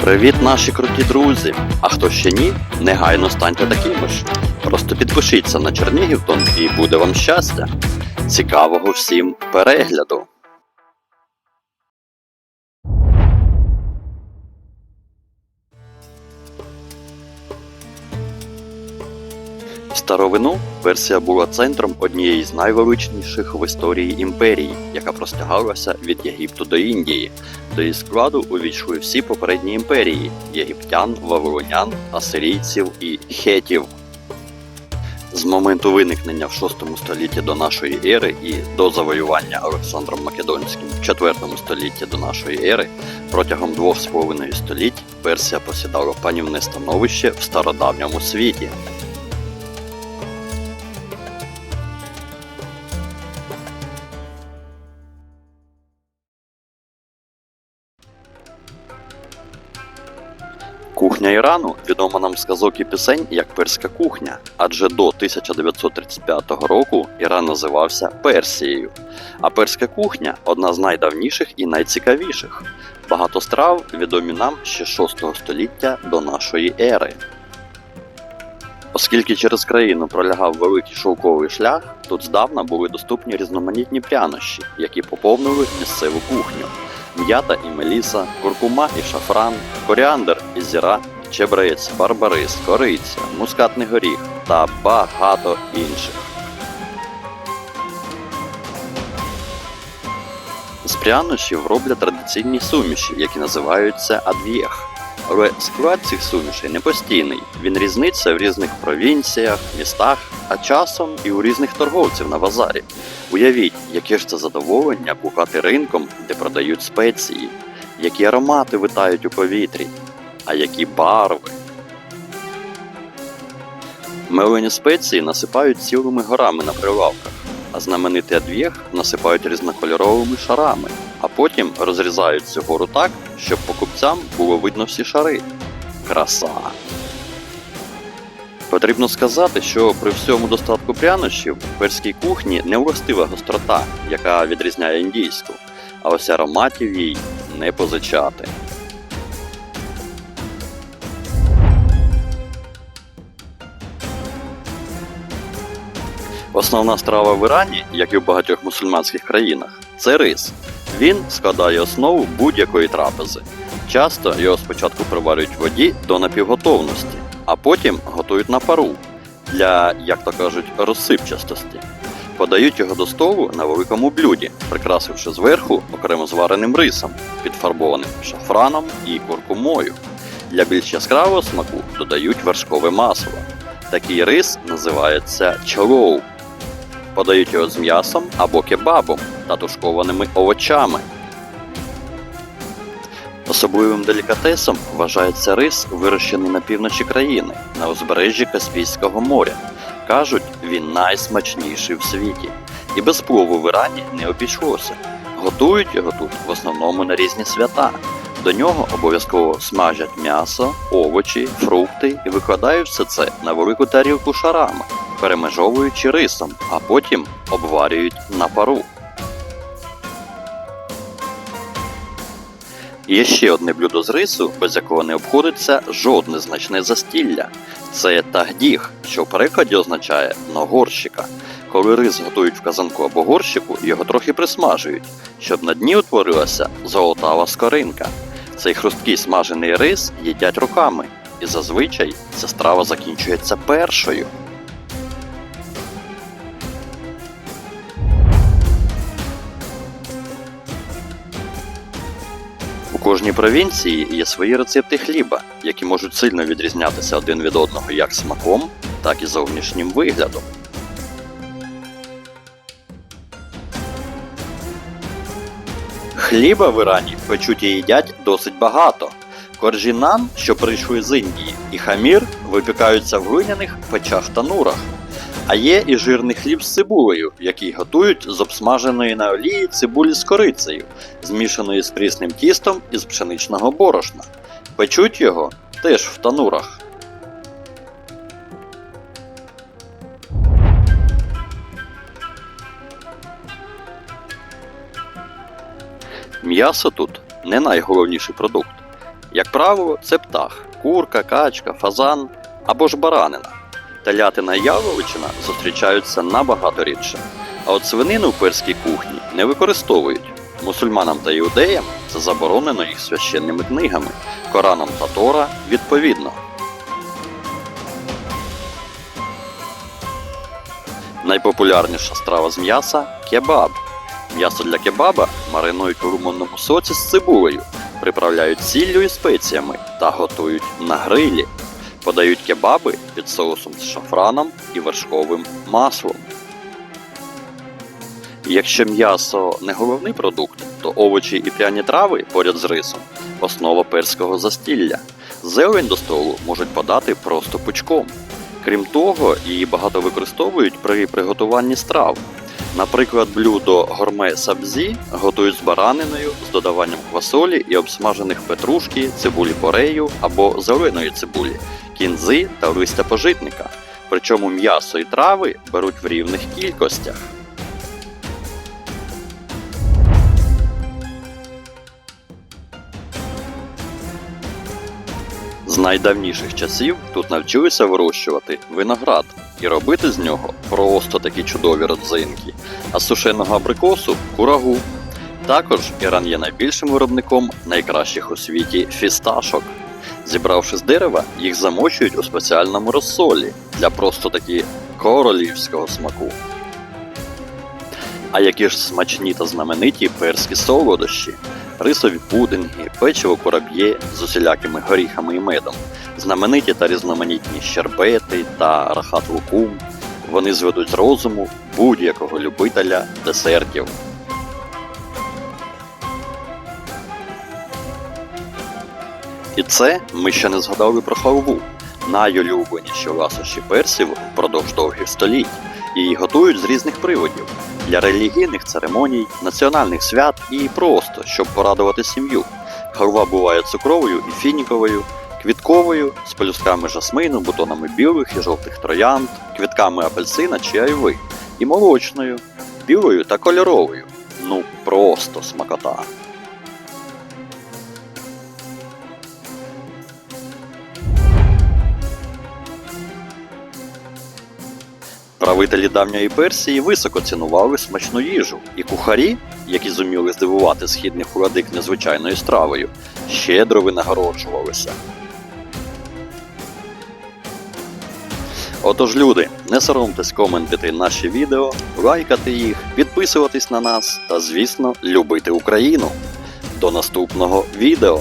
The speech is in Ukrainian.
Привіт, наші круті друзі! А хто ще ні, негайно станьте такими ж. Просто підпишіться на Чернігівтон і буде вам щастя. Цікавого всім перегляду! Старовину Персія була центром однієї з найвеличніших в історії імперії, яка простягалася від Єгипту до Індії. До її складу увійшли всі попередні імперії єгиптян, вавилонян, асирійців і хетів. З моменту виникнення в VI столітті до нашої ери і до завоювання Олександром Македонським в IV столітті до нашої ери протягом двох з половиною століть Персія посідала панівне становище в стародавньому світі. Кухня Ірану відома нам з казок і пісень як перська кухня, адже до 1935 року Іран називався Персією. А перська кухня одна з найдавніших і найцікавіших. Багато страв відомі нам ще 6 століття до нашої ери. Оскільки через країну пролягав великий шовковий шлях, тут здавна були доступні різноманітні прянощі, які поповнили місцеву кухню м'ята і меліса, куркума і шафран, коріандр і зіра, чебрець, барбарис, кориця, мускатний горіх та багато інших. З прянощів роблять традиційні суміші, які називаються адв'єх. Але склад цих сумішей не постійний. Він різниться в різних провінціях, містах, а часом і у різних торговців на базарі. Уявіть, яке ж це задоволення блукати ринком, де продають спеції, які аромати витають у повітрі, а які барви. Мелені спеції насипають цілими горами на прилавках, а знаменитий адв'єх насипають різнокольоровими шарами, а потім розрізають цю гору так, щоб покупцям було видно всі шари. Краса! Потрібно сказати, що при всьому достатку прянощів в перській кухні не властива гострота, яка відрізняє індійську, а ось ароматів їй не позичати. Основна страва в Ірані, як і в багатьох мусульманських країнах, це рис. Він складає основу будь-якої трапези. Часто його спочатку приварюють в воді до напівготовності, а потім готують на пару для, як то кажуть, розсипчастості. Подають його до столу на великому блюді, прикрасивши зверху окремо звареним рисом, підфарбованим шафраном і куркумою. Для більш яскравого смаку додають вершкове масло. Такий рис називається чолоу. Подають його з м'ясом або кебабом та тушкованими овочами. Особливим делікатесом вважається рис, вирощений на півночі країни, на узбережжі Каспійського моря. Кажуть, він найсмачніший в світі. І без плову в Ірані не обійшлося. Готують його тут в основному на різні свята. До нього обов'язково смажать м'ясо, овочі, фрукти і викладають все це на велику тарілку шарами, перемежовуючи рисом, а потім обварюють на пару. Є ще одне блюдо з рису, без якого не обходиться жодне значне застілля. Це тагдіг, що в перекладі означає нагорщика. Коли рис готують в казанку або горщику, його трохи присмажують, щоб на дні утворилася золотава скоринка. Цей хрусткий смажений рис їдять руками, і зазвичай ця страва закінчується першою. Кожній провінції є свої рецепти хліба, які можуть сильно відрізнятися один від одного як смаком, так і зовнішнім виглядом. Хліба в Ірані печуть і їдять досить багато. Коржі нан, що прийшли з Індії, і хамір випікаються в глиняних печах та нурах. А є і жирний хліб з цибулею, який готують з обсмаженої на олії цибулі з корицею, змішаної з прісним тістом із пшеничного борошна. Печуть його теж в танурах. М'ясо тут не найголовніший продукт. Як правило, це птах, курка, качка, фазан або ж баранина. Телятина і яловичина зустрічаються набагато рідше. А от свинину в перській кухні не використовують. Мусульманам та іудеям це заборонено їх священними книгами, Кораном та Тора відповідно. Найпопулярніша страва з м'яса кебаб. М'ясо для кебаба маринують у лимонному соці з цибулею, приправляють сіллю і спеціями та готують на грилі. Подають кебаби під соусом з шафраном і вершковим маслом. Якщо м'ясо не головний продукт, то овочі і пряні трави поряд з рисом основа перського застілля. Зелень до столу можуть подати просто пучком. Крім того, її багато використовують при приготуванні страв. Наприклад, блюдо горме сабзі готують з бараниною з додаванням квасолі і обсмажених петрушки, цибулі порею або зеленої цибулі, кінзи та листя пожитника. Причому м'ясо і трави беруть в рівних кількостях. З найдавніших часів тут навчилися вирощувати виноград і робити з нього просто такі чудові родзинки, а з сушеного абрикосу курагу. Також Іран є найбільшим виробником найкращих у світі фісташок. Зібравши з дерева, їх замочують у спеціальному розсолі для просто таки королівського смаку. А які ж смачні та знамениті перські солодощі, рисові пудинги, печиво кораб'є з усілякими горіхами і медом, знамениті та різноманітні щербети та рахат лукум. Вони зведуть розуму будь-якого любителя десертів. І це ми ще не згадали про халву, найулюбленіші ласощі персів впродовж довгих століть. Її готують з різних приводів для релігійних церемоній, національних свят і просто щоб порадувати сім'ю. Халва буває цукровою і фініковою, квітковою з пелюстками жасмину, бутонами білих і жовтих троянд, квітками апельсина чи айви, і молочною, білою та кольоровою. Ну просто смакота. Правителі давньої Персії високо цінували смачну їжу, і кухарі, які зуміли здивувати східних владик незвичайною стравою, щедро винагороджувалися. Отож, люди, не соромтесь коментити наші відео, лайкати їх, підписуватись на нас та, звісно, любити Україну. До наступного відео!